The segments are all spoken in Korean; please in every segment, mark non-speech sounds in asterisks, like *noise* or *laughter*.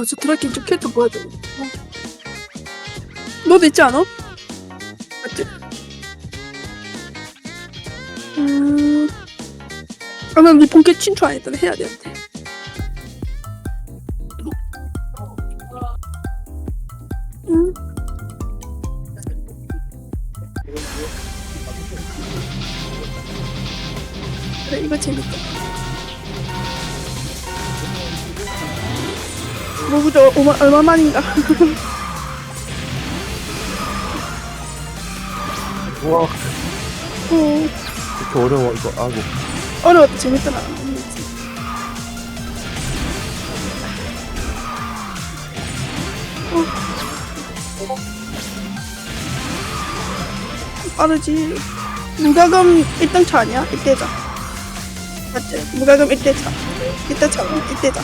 아, 저 드라킨 저 캐릭터 뭐야, 저거. 어. 너도 있지 않아? 맞지? 음. 그러면 니 본캐 친추 안 했더니 해야 되는데. 음. 그래, 이거 재밌다. 뭐부터 얼마, 얼마만인가? 우와 어, 이렇게 어려워 이거 아고 어려웠다, 재밌더라. 어. 빠르지. 무가금 1등차 아니야? 이때자. 맞지? 무가금 1대차. 1대차, 1대차.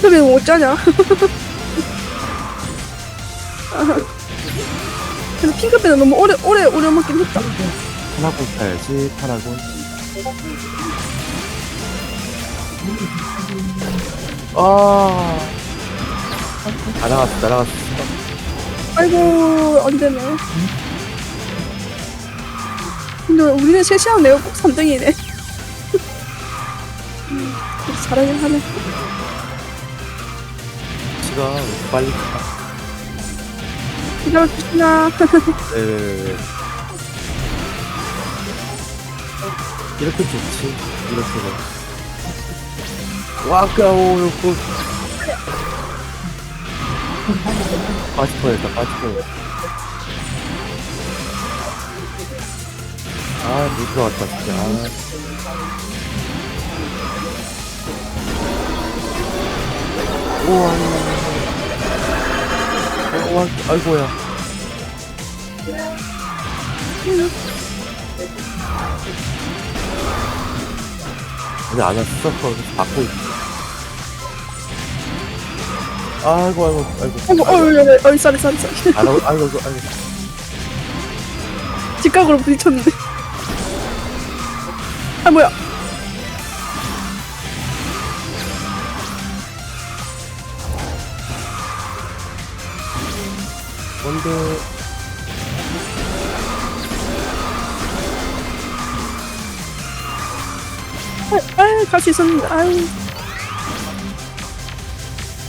근데 못 짜냐? *laughs* 근데 핑크비는 너무 오래 오래 오래 먹긴 했다. 파라곤 타야지 파라곤 아 날아갔어 날아갔어 아이고 안 되네. 근데 우리는 셋이랑 내가 꼭 3등이네. 잘하긴 하네. 왜 이렇게 빨리 가 기다려 주시나. 네네네 이렇게 좋지 이렇게는 와까오 요거 빠질 뻔했다 빠질 뻔했다 아 못 들어갔다 진짜 아. 우와 우와 아이고야 근데 안 왔어 받고 있어 아이고 아이고 아이고 아이고 어이 어이 어이 쏘리 쏘리 쏘리. 아이고 아이고 아이고 아이고 직각으로 부딪혔는데. 아 뭐야? 뭔데 아이 갈수 있었는데 아유.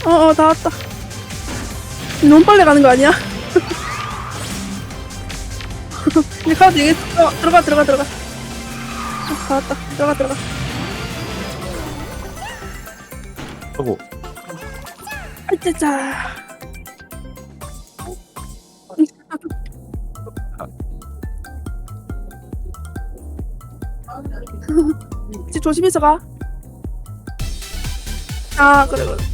어어 다 왔다. 너무 빨리 가는 거 아니야? 이제 가도 되겠어. 어, 들어가 들어가 들어가. 어, 다 왔다. 들어가 들어가. 아이고 아짜자. 조심해서 가. 아 그래 그래.